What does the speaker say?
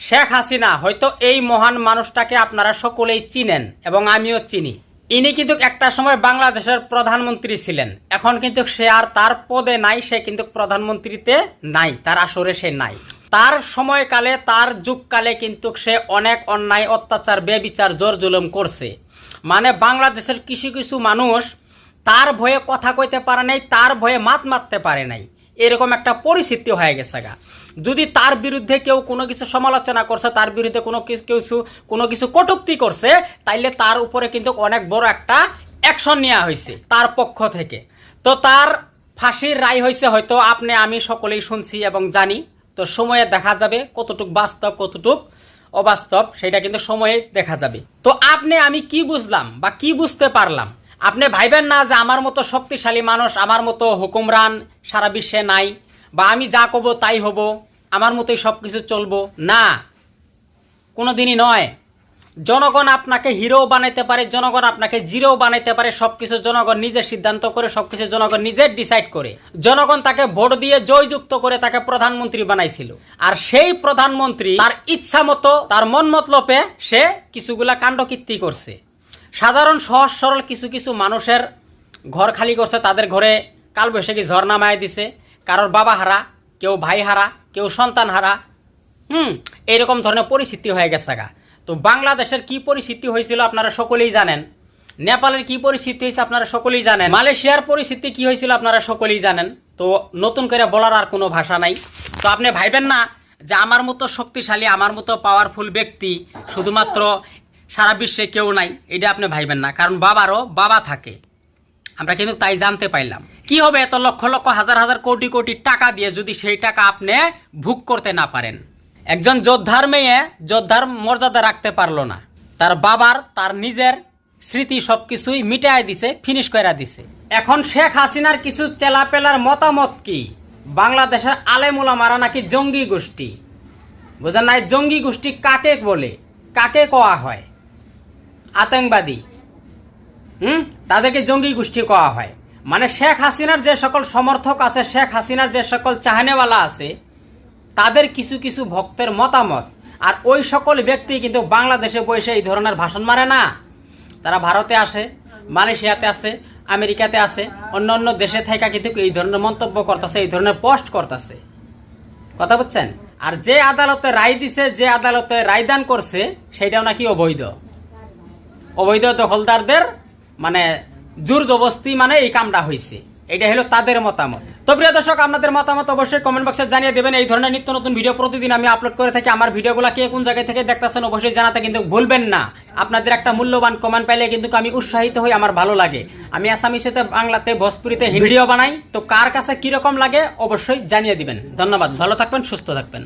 শেখ হাসিনা হয়তো এই মহান মানুষটাকে আপনারা সকলেই চিনেন এবং আমিও চিনি। ইনি কিন্তু একটা সময় বাংলাদেশের প্রধানমন্ত্রী ছিলেন। এখন কিন্তু সে আর তার পদে নাই, সে কিন্তু প্রধানমন্ত্রীতে নাই, তার আসরে সে নাই। তার সময়কালে, তার যুগকালে কিন্তু সে অনেক অন্যায়, অত্যাচার, বেবিচার জোর জুলুম করছে। মানে বাংলাদেশের কিছু কিছু মানুষ তার ভয়ে কথা কইতে পারে নাই, তার ভয়ে মাত মারতে পারে নাই। এরকম একটা পরিস্থিতি হয়ে গেছে গা। যদি তার বিরুদ্ধে কেউ কোনো কিছু সমালোচনা করছে, তার বিরুদ্ধে কোনো কিছু কোনো কিছু কটুক্তি করছে, তাইলে তার উপরে কিন্তু অনেক বড় একটা অ্যাকশন নেওয়া হয়েছে তার পক্ষ থেকে। তো তার ফাঁসির রায় হয়েছে হয়তো আপনি, আমি সকলেই শুনছি এবং জানি। তো সময়ে দেখা যাবে কতটুক বাস্তব, কতটুক অবাস্তব, সেটা কিন্তু সময়ে দেখা যাবে। তো আপনি, আমি কি বুঝলাম বা কি বুঝতে পারলাম? আপনি ভাইবেন না যে আমার মতো শক্তিশালী মানুষ, আমার মতো হুকুমরান সারা বিশ্বে নাই? বা আমি যা কব তাই হব, আমার মতোই সব কিছু চলবো? না। কোনো দিনই নয়। জনগণ আপনাকে হিরো বানাইতে পারে, জনগণ আপনাকে জিরো বানাইতে পারে সব কিছু জনগণ নিজে সিদ্ধান্ত করে সব কিছু জনগণ নিজে ডিসাইড করে। জনগণ তাকে ভোট দিয়ে জয়যুক্ত করে তাকে প্রধানমন্ত্রী বানাইছিল। আর সেই প্রধানমন্ত্রী তার ইচ্ছা মতো, তার মন মতলপে সে কিছুগুলা কাণ্ডকীর্তি করছে। সাধারণ, সহজ, সরল কিছু কিছু মানুষের ঘর খালি করছে, তাদের ঘরে কালবৈশাখী ঝড় নামায় দিছে। কারোর বাবা হারা, কেউ ভাই হারা, কেউ সন্তান হারা। হুম, এইরকম ধরনের পরিস্থিতি হয়ে গেছে গা। তো বাংলাদেশের কি পরিস্থিতি হয়েছিল আপনারা সকলেই জানেন। নেপালের কি পরিস্থিতি হয়েছে আপনারা সকলেই জানেন। মালয়েশিয়ার পরিস্থিতি কি হয়েছিল আপনারা সকলেই জানেন। তো নতুন করে বলার আর কোনো ভাষা নাই। তো আপনি ভাইবেন না যে আমার মতো শক্তিশালী, আমার মতো পাওয়ারফুল ব্যক্তি শুধুমাত্র সারা বিশ্বে কেউ নাই, এটা আপনি ভাইবেন না। কারণ বাবারও বাবা থাকে। আমরা কিন্তু তাই জানতে পাইলাম। কি হবে এত লক্ষ লক্ষ, হাজার হাজার কোটি কোটি টাকা দিয়ে যদি সেই টাকা আপনি ভোগ করতে না পারেন? একজন যোদ্ধার মেয়ে যোদ্ধার মর্যাদা রাখতে পারল না। তার বাবার, তার নিজের স্মৃতি সবকিছুই মিটাই দিছে ফিনিশ করে দিছে। এখন শেখ হাসিনার কিছু চেলাপেলার মতামত কি? বাংলাদেশের আলেমুলা মারা নাকি জঙ্গি গোষ্ঠী? বুঝেন নাই, জঙ্গি গোষ্ঠী কাকে বলে? কাকে কোয়া হয়? আতঙ্কবাদী। হুম? তাদেরকে জঙ্গি গোষ্ঠী কওয়া হয়। মানে শেখ হাসিনার যে সকল সমর্থক আছে, শেখ হাসিনার যে সকল চাহানেওয়ালা আছে, তাদের কিছু কিছু ভক্তের মতামত। আর ওই সকল ব্যক্তি কিন্তু বাংলাদেশে বসে এই ধরনের ভাষণ মারে না। তারা ভারতে আসে, মালয়েশিয়াতে আছে আমেরিকাতে আছে অন্য অন্য দেশে থেকে কিন্তু এই ধরনের মন্তব্য করতেছে, এই ধরনের পোস্ট করতেছে। কথা বুঝছেন? আর যে আদালতে রায় দিছে, যে আদালতে রায়দান করছে, সেটাও নাকি অবৈধ। অবৈধ দখলদারদের মানে জোর জবস্তি মানে এই কামটা হয়েছে এটা হলো তাদের মতামত। তো প্রিয় দর্শক আপনাদের মতামত অবশ্যই কমেন্ট বক্সে জানিয়ে দেবেন। এই ধরনের নিত্য নতুন ভিডিও প্রতিদিন আমি আপলোড করে থাকি। আমার ভিডিওগুলো কে কোন জায়গায় থেকে দেখতেছেন অবশ্যই জানাতে কিন্তু ভুলবেন না। আপনাদের একটা মূল্যবান কমেন্ট পাইলে কিন্তু আমি উৎসাহিত হই আমার ভালো লাগে। আমি আসামিসেতে বাংলাতে ভোজপুরিতে ভিডিও বানাই। তো কার কাছে কীরকম লাগে অবশ্যই জানিয়ে দিবেন। ধন্যবাদ। ভালো থাকবেন সুস্থ থাকবেন।